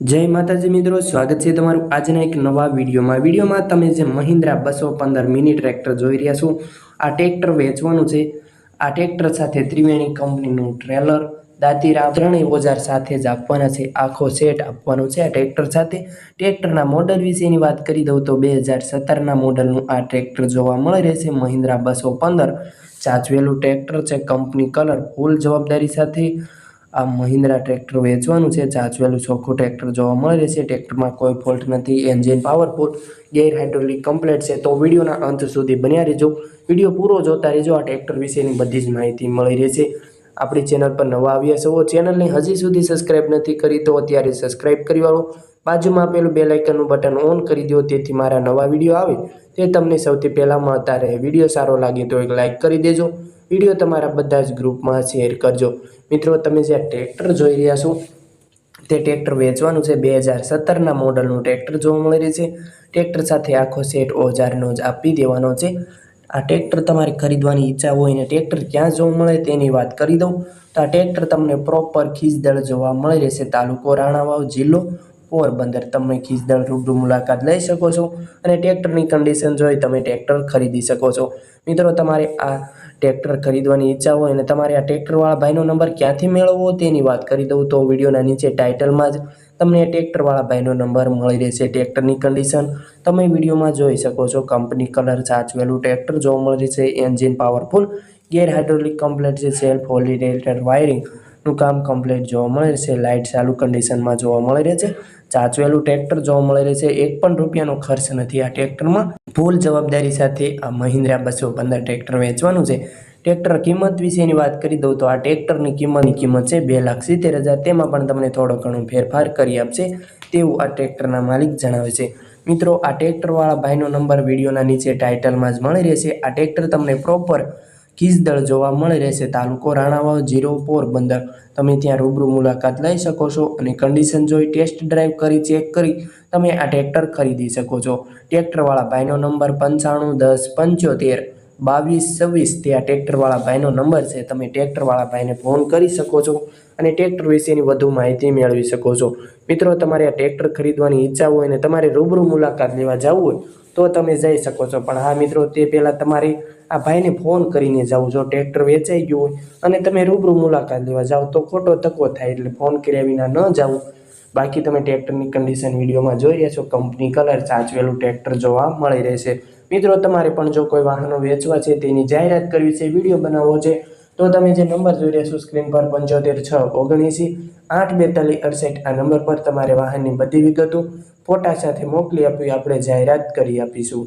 જય માતાજી મિત્રો, સ્વાગત છે તમારું આજના એક નવા વિડીયોમાં. વિડીયોમાં તમે જે મહિન્દ્રા બસો પંદર મિની ટ્રેક્ટર જોઈ રહ્યા છો, આ ટ્રેક્ટર વેચવાનું છે. આ ટ્રેક્ટર સાથે ત્રિવેણી કંપનીનું ટ્રેલર, દાતીરા ત્રણેય ઓજાર સાથે જ આપવાના છે, આખો સેટ આપવાનો છે આ ટ્રેક્ટર સાથે. ટ્રેક્ટરના મોડલ વિશેની વાત કરી દઉં તો બે હજાર સત્તરના મોડલનું આ ટ્રેક્ટર જોવા મળી રહેશે. મહિન્દ્રા બસો પંદર ચાચવેલું ટ્રેક્ટર છે, કંપની કલર ફૂલ જવાબદારી સાથે. આ મહિન્દ્રા ટ્રેક્ટર વેચવાનું છે. ચાચવેલું ચોખ્ખું ટ્રેક્ટર જોવા મળી રહેશે ટ્રેક્ટરમાં કોઈ ફોલ્ટ નથી. Engine powerful gear hydraulic complete છે. તો વિડીયોના અંત સુધી બન્યા રહેજો. વીડિયો પૂરો જોતા રહેજો. આ ટ્રેક્ટર વિશેની બધી જ માહિતી મળી રહેશે. આપણી ચેનલ પર નવા આવ્યા છો ચેનલને હજી સુધી સબસ્ક્રાઈબ નથી કરી તો અત્યારે સબસ્ક્રાઇબ કરી વાળો. બાજુમાં આપેલું બે લાઇકનનું બટન ઓન કરી દો, તેથી મારા નવા વીડિયો આવે તે તમને સૌથી પહેલાં મળતા રહે. વીડિયો સારો લાગે તો એક લાઇક કરી દેજો. વીડિયો તમારા બધા જ ગ્રુપમાં શેર કરજો. મિત્રો, તમે જે ટ્રેક્ટર જોઈ રહ્યા છો, તે ટ્રેક્ટર વેચવાનું છે. બે હજાર સત્તરના મોડલનું ટ્રેક્ટર જોવા મળી રહે છે. ટ્રેક્ટર સાથે આખો સેટ ઓજારનો જ આપી દેવાનો છે. આ ટ્રેક્ટર તમારે ખરીદવાની ઈચ્છા હોય ને ટ્રેક્ટર ક્યાં જોવા મળે તેની વાત કરી દઉં. તો આ ટ્રેક્ટર તમને પ્રોપર ખીજદળ જોવા મળી રહેશે. તાલુકો રાણાવાવ જિલ્લો પોરબંદર તમે ખીજદળ રૂબરૂ મુલાકાત લઈ શકો છો અને ટ્રેક્ટરની કન્ડિશન જોઈ તમે ટ્રેક્ટર ખરીદી શકો છો. મિત્રો, તમારે આ ટ્રેક્ટર ખરીદવાની ઈચ્છા હોય અને તમારે આ ટ્રેક્ટરવાળા ભાઈનો નંબર ક્યાંથી મેળવવો તેની વાત કરી દઉં તો વિડીયોના નીચે ટાઇટલમાં જ તમને ટ્રેક્ટરવાળા ભાઈનો નંબર મળી રહેશે. ટ્રેક્ટરની કન્ડિશન તમે વિડીયોમાં જોઈ શકો છો. કંપની કલર સાચવેલું ટ્રેક્ટર જોવા મળી છે engine powerful gear hydraulic complete છે સેલ્ફ હોલિડેટર વાયરિંગનું કામ કમ્પ્લીટ જોવા મળે છે. લાઇટ ચાલુ કન્ડિશનમાં જોવા મળી રહે છે. ચાચવેલું ટ્રેક્ટર જોવા મળી રહે છે. એક પણ રૂપિયાનો ખર્ચ નથી આ ટ્રેક્ટરમાં ફૂલ જવાબદારી સાથે આ મહિન્દ્રા બસો પંદર ટ્રેક્ટર વેચવાનું છે. ટ્રેક્ટર કિંમત વિશેની વાત કરી દઉં તો આ ટ્રેક્ટરની કિંમતની કિંમત છે બે લાખ સિત્તેર હજાર. તેમાં પણ તમને થોડો ઘણો ફેરફાર કરી આપશે. તેવું આ ટ્રેક્ટરના માલિક જણાવે છે. મિત્રો, આ ટ્રેક્ટરવાળા ભાઈનો નંબર વિડીયોના નીચે ટાઇટલમાં જ મળી રહેશે. આ ટ્રેક્ટર તમને પ્રોપર ખીજદળ જોવા મળી રહેશે. તાલુકો રાણાવાવ જીરો પોરબંદર તમે ત્યાં રૂબરૂ મુલાકાત લઈ શકો છો અને કન્ડિશન જોઈ ટેસ્ટ ડ્રાઈવ કરી ચેક કરી તમે આ ટ્રેક્ટર ખરીદી શકો છો. ટ્રેક્ટરવાળા ભાઈનો નંબર પંચાણું, દસ, પંચોતેર, બાવીસ, છવ્વીસ તે આ ટ્રેક્ટરવાળા ભાઈનો નંબર છે. તમે ટ્રેક્ટરવાળા ભાઈને ફોન કરી શકો છો અને ટ્રેક્ટર વિશેની વધુ માહિતી મેળવી શકો છો. મિત્રો, તમારે આ ટ્રેક્ટર ખરીદવાની ઈચ્છા હોય અને તમારે રૂબરૂ મુલાકાત લેવા જવું હોય તો તમે જઈ શકો છો. પણ હા મિત્રો, તે પહેલાં તમારે આ ભાઈને ફોન કરીને જાઓ જો ટ્રેક્ટર વેચાઈ ગયું હોય અને તમે રૂબરૂ મુલાકાત લેવા જાઓ તો ખોટો તકો થાય એટલે ફોન કર્યા વિના ન જાઓ બાકી તમે ટ્રેક્ટરની કન્ડિશન વિડીયોમાં જોઈ રહ્યા છો. કંપની કલર સાચવેલું ટ્રેક્ટર જોવા મળી રહેશે. મિત્રો, તમારે પણ જો કોઈ વાહનો વેચવા છે તેની જાહેરાત કરવી છે, વીડિયો બનાવવો છે તો તમે જે નંબર જોઈ રહ્યા છો, સ્ક્રીન પર પંચોતેર છ ઓગણએંસી, આઠ બેતાલીસ અડસઠ આ નંબર પર તમારે વાહનની બધી વિગતો ફોટા સાથે મોકલી આપી, આપણે જાહેરાત કરી આપીશું.